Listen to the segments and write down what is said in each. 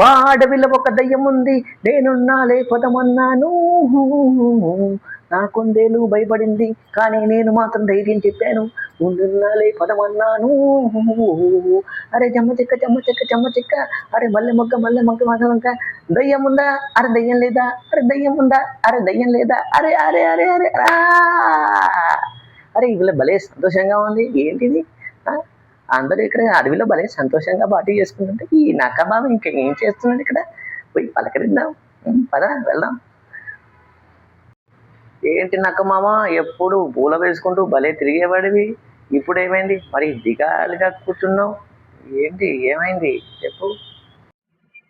మా అడవిలో ఒక దయ్యం ఉంది నేనున్నాలే పదమన్నాను నా కొందేలు భయపడింది కానీ నేను మాత్రం ధైర్యం చెప్పాను. ఉండున్నాలే పదమన్నాను అరే జమ్మ చెక్క జమ్మ చెక్క జమ్మ చెక్క. అరే మల్లె మొగ్గ మల్లె మొగ్గ మల్లె మొగ్గ. దయ్యం ఉందా అరే దయ్యం లేదా? అరే దయ్యం ఉందా అరే దయ్యం లేదా? అరే అరే అరే అరే అరే ఇవిలో భలే సంతోషంగా ఉంది. ఏంటిది? అందరూ ఇక్కడ అడవిలో భలే సంతోషంగా పార్టీ చేసుకుంటుంటే ఈ నక్క బాబు ఇంకా ఏం చేస్తున్నాడు ఇక్కడ? పోయి పలకరిద్దాం. పద వెళ్దాం. ఏంటి నక్క మామ? ఎప్పుడు పూల వేసుకుంటూ భలే తిరిగేవాడివి. ఇప్పుడు ఏమైంది మరి దిగాలుగా కూర్చున్నావు. ఏంటి ఏమైంది? చెప్పు.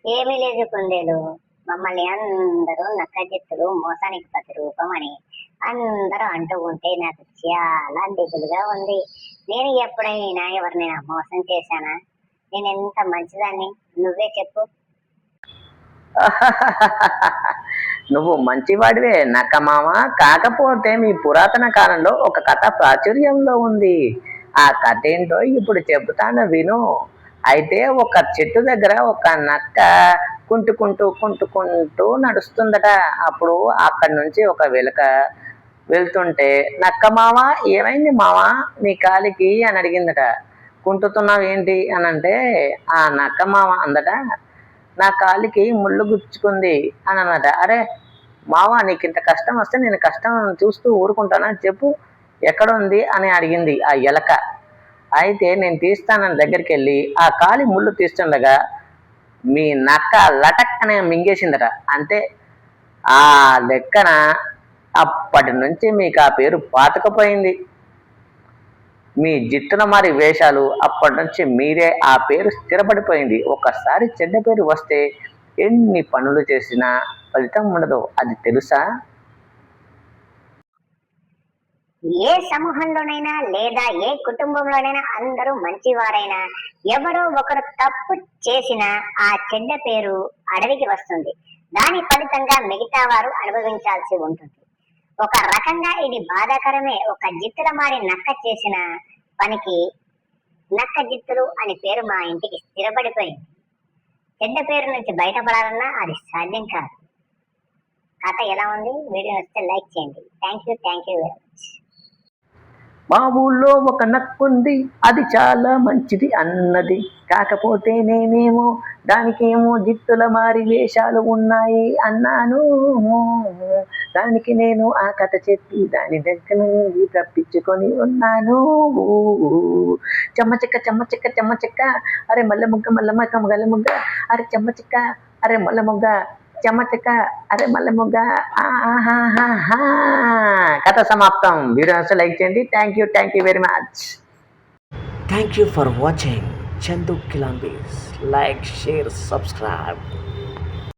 ఏమీ లేదు కొందేలు మమ్మల్ని అందరూ నక్కజిత్తులు మోసానికి ప్రతిరూపం అని అందరూ అంటూ ఉంటే నాకు చాలా దిగులుగా ఉంది. నేను ఎప్పుడైనా ఎవరినైనా మోసం చేశానా? నేను ఎంత మంచిదాన్ని? నువ్వే చెప్పు. నువ్వు మంచివాడివే నక్క మామ. కాకపోతే మీ పురాతన కాలంలో ఒక కథ ప్రాచుర్యంలో ఉంది. ఆ కథ ఏంటో ఇప్పుడు చెబుతాను విను. అయితే ఒక చెట్టు దగ్గర ఒక నక్క కుంటుకుంటూ కుంటుకుంటూ నడుస్తుందట. అప్పుడు అక్కడి నుంచి ఒక వెలుక వెళ్తుంటే నక్క మామ ఏమైంది మామ నీ కాలికి అని అడిగిందట. కుంటుతున్నావు ఏంటి? అని అంటే ఆ నక్క మామ అందట. నా కాలికి ముళ్ళు గుచ్చుకుంది అని అన్నట అరే మావా నీకు ఇంత కష్టం వస్తే నేను కష్టం చూస్తూ ఊరుకుంటానా? చెప్పు ఎక్కడ ఉంది అని అడిగింది ఆ ఎలక. అయితే నేను తీస్తానని దగ్గరికి వెళ్ళి ఆ కాలి ముళ్ళు తీస్తుండగా మీ నక్క లటక్ అనే మింగేసిందట. అంతే ఆ లెక్కన అప్పటి నుంచి మీకు ఆ పేరు పాతకపోయింది. మీ జిత్తున మారి వేషాలు అప్పటి నుంచి మీరే ఆ పేరు స్థిరపడిపోయింది. ఒకసారి చెడ్డ పేరు వస్తే ఎన్ని పనులు చేసినా ఫలితం ఉండదు. అది తెలుసా? ఏ సమూహంలోనైనా లేదా ఏ కుటుంబంలోనైనా అందరూ మంచివారైనా ఎవరో ఒకరు తప్పు చేసిన ఆ చెడ్డ పేరు అడవికి వస్తుంది. దాని ఫలితంగా మిగతా వారు అనుభవించాల్సి ఉంటుంది. ఒక రకంగా ఇది బాధాకరమే. ఒక జిత్తుల మారి నక్క చేసిన పనికి నక్క జిత్తులు అని పేరు మా ఇంటికి స్థిరపడిపోయింది. చెడ్డ పేరు నుంచి బయటపడాలన్నా అది సాధ్యం కాదు. కథ ఎలా ఉంది? వీడియో వస్తే లైక్ చేయండి. Thank you thank you very much. మా ఊళ్ళో ఒక నక్కుంది. అది చాలా మంచిది అన్నది. కాకపోతే నేనేమో దానికేమో జిత్తుల మారి వేషాలు ఉన్నాయి అన్నాను. దానికి నేను ఆ కథ చెప్పి దాని దగ్గర నుండి తప్పించుకొని ఉన్నాను. చెమ్మ చెమ్మచెక్క చెమ్మచెక్క. చెమ్మ అరే మల్లె ముగ్గ మల్లె మొగ్గ ముగ్గ. అరే చెమ్మచెక్క అరే మల్ల ముగ్గ. చెమ్మ అరే మల్లె ముగ్గ. ఆహాహాహా. కథ సమాప్తం వీడియో నచ్చితే లైక్ చేయండి thank you thank you very much Thank you for watching Chandu Kilambis. Like, share, subscribe.